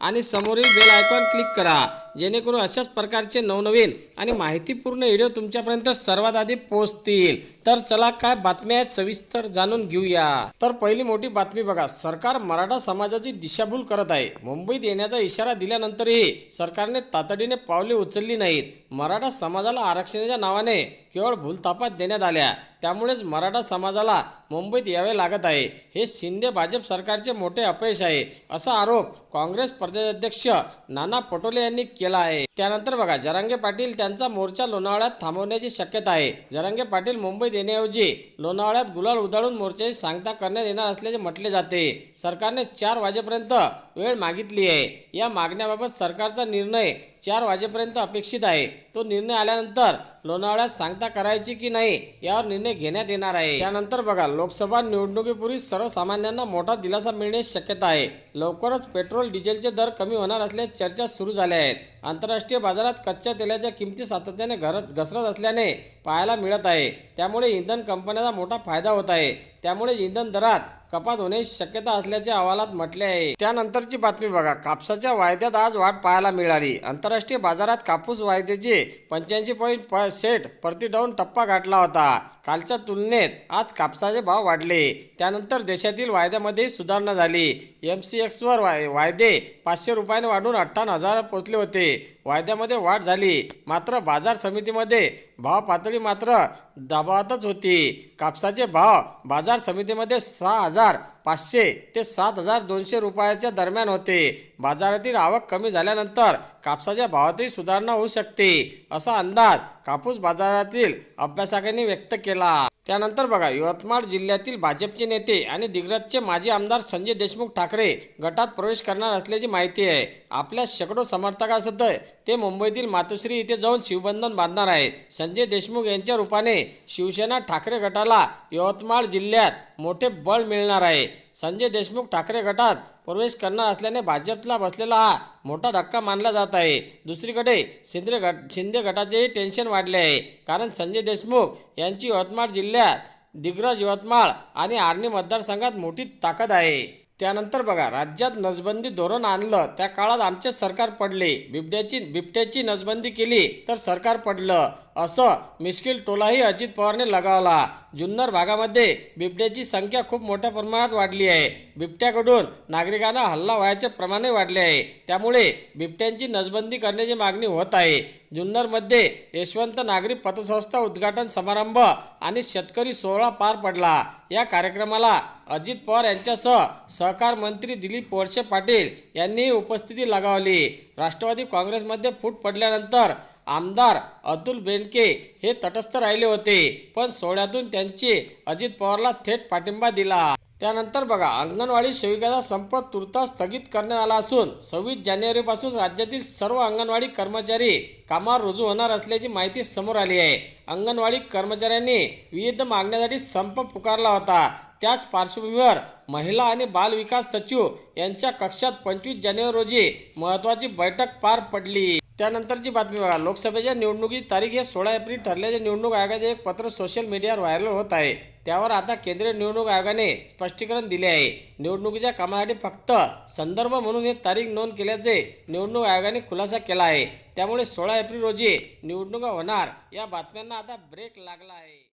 आणि समोरील bell icon click करा. जेणेकरून अशाच प्रकारचे नवनवीन आणि माहितीपूर्ण व्हिडिओ तुमच्यापर्यंत सर्वात आधी पोहोचतील. तर चला काय बातम्या आहेत सविस्तर जाणून घेऊया. तर पहिली मोठी बातमी बघा. सरकार मराठा समाजाची दिशाभूल करत आहे. मुंबईत येण्याचा इशारा दिल्यानंतरही सरकारने तातडीने पावले उचलली नाहीत. मराठा समाजाला आरक्षणाच्या नावाने केवळ भूलतापात देण्यात आल्या. त्यामुळेच मराठा समाजाला मुंबईत यावे लागत आहे. हे शिंदे भाजप सरकारचे मोठे अपयश आहे असा आरोप काँग्रेस प्रदेशाध्यक्ष नाना पटोले यांनी केला आहे. त्यानंतर बघा जरांगे पाटील त्यांचा मोर्चा लोणावळ्यात थांबवण्याची शक्यता आहे. जरांगे पाटील मुंबईत येण्याऐवजी लोणावळ्यात गुलाल उधळून मोर्चाची सांगता करण्यात येणार असल्याचे म्हटले जाते. सरकारने चार वाजेपर्यंत वेळ मागितली आहे. या मागण्याबाबत सरकारचा निर्णय चार वाजेपर्यंत अपेक्षित आहे. तो निर्णय आल्यानंतर लोणावळ्यात सांगता करायची की नाही यावर निर्णय घेण्यात येणार आहे. त्यानंतर बघा लोकसभा निवडणुकीपूर्वी सर्वसामान्यांना मोठा दिलासा मिळण्याची शक्यता आहे. लवकरच पेट्रोल डिझेलचे दर कमी होणार असल्याची चर्चा सुरू झाल्या आहेत. आंतरराष्ट्रीय बाजारात कच्च्या तेलाच्या किमती सातत्याने घरत घसरत असल्याने पाहायला मिळत आहे. त्यामुळे इंधन कंपन्यांचा मोठा फायदा होत आहे. त्यामुळे इंधन दरात कपात होण्याची शक्यता असल्याचे अहवालात म्हटले आहे. त्यानंतरची बातमी बघा. कापसाच्या वायद्यात आज वाढ पाहायला मिळाली. आंतरराष्ट्रीय बाजारात कापूस वायद्याचे पंच्याऐंशी पॉईंट प सेट प्रति डाऊन टप्पा गाठला होता. कालच्या तुलनेत आज कापसाचे भाव वाढले. त्यानंतर देशातील वायद्यामध्ये सुधारणा झाली. एम सी एक्सवर वाय वायदे पाचशे रुपयाने वाढून अठ्ठावन्न हजार पोहोचले होते. वायद्यामध्ये वाढ झाली. मात्र बाजार समितीमध्ये भाव पातळी मात्र दबावातच होती. कापसाचे भाव बाजार समितीमध्ये सहा हजार पाचशे ते सात हजार दोनशे रुपयाच्या दरम्यान होते. बाजारातील आवक कमी झाल्यानंतर कापसाच्या भावातही सुधारणा होऊ शकते असा अंदाज कापूस बाजारातील अभ्यासकांनी व्यक्त केला. त्यानंतर बघा यवतमाळ जिल्ह्यातील भाजपचे नेते आणि दिग्रजचे माजी आमदार संजय देशमुख ठाकरे गटात प्रवेश करणार असल्याची माहिती आहे. आपल्या शेकडो समर्थकासह ते मुंबईतील मातोश्री इथे जाऊन शिवबंधन बांधणार आहे. संजय देशमुख यांच्या रूपाने शिवसेना ठाकरे गटाला यवतमाळ जिल्ह्यात मोठे बळ मिळणार आहे. संजय देशमुख ठाकरे गटात प्रवेश करणार असल्याने भाजपला बसलेला हा मोठा धक्का मानला जात आहे. दुसरीकडे शिंदे गट शिंदे गटाचेही टेन्शन वाढले आहे. कारण संजय देशमुख यांची यवतमाळ जिल्ह्यात दिग्रज यवतमाळ आणि आर्णी मतदारसंघात मोठी ताकद आहे. त्यानंतर बघा राज्यात नसबंदी धोरण आणलं त्या काळात आमचे सरकार पडले. बिबट्याची बिबट्याची नसबंदी केली तर सरकार पडलं. असं मिश्किल टोलाही अजित पवारने लगावला. जुन्नर भागामध्ये बिबट्याची संख्या खूप मोठ्या प्रमाणात वाढली आहे. बिबट्याकडून नागरिकांना हल्ला व्हायचे प्रमाणही वाढले आहे. त्यामुळे बिबट्यांची नसबंदी करण्याची मागणी होत आहे. जुन्नरमध्ये यशवंत नागरी पतसंस्था उद्घाटन समारंभ आणि शेतकरी सोहळा पार पडला. या कार्यक्रमाला अजित पवार यांच्यासह सहकार मंत्री दिलीप वळसे पाटील यांनी उपस्थिती लगावली. राष्ट्रवादी काँग्रेसमध्ये फूट पडल्यानंतर आमदार अतुल बेनके हे तटस्थ राहिले होते पण सोहळ्यातून त्यांचे अजित पवारला थेट पाठिंबा दिला. त्यानंतर बघा अंगणवाडी सेविकाचा संप तुर्तास स्थगित करण्यात आला असून सव्वीस जानेवारीपासून राज्यातील सर्व अंगणवाडी कर्मचारी कामावर रुजू होणार असल्याची माहिती समोर आली आहे. अंगणवाडी कर्मचाऱ्यांनी विविध मागण्यासाठी संप पुकारला होता. त्याच पार्श्वभूमीवर महिला आणि बाल विकास सचिव यांच्या कक्षात पंचवीस जानेवारी रोजी महत्त्वाची बैठक पार पडली. त्यानंतरची बातमी बघा. लोकसभेच्या निवडणुकीची तारीख हे सोळा एप्रिल ठरल्याचे निवडणूक आयोगाचे एक पत्र सोशल मीडियावर व्हायरल होत आहे. त्यावर आता केंद्रीय निवडणूक आयोगाने स्पष्टीकरण दिले आहे. निवडणुकीच्या कामासाठी फक्त संदर्भ म्हणून हे तारीख नोंद केल्याचे निवडणूक आयोगाने खुलासा केला आहे. त्यामुळे सोळा एप्रिल रोजी निवडणुका होणार या बातम्यांना आता ब्रेक लागला आहे.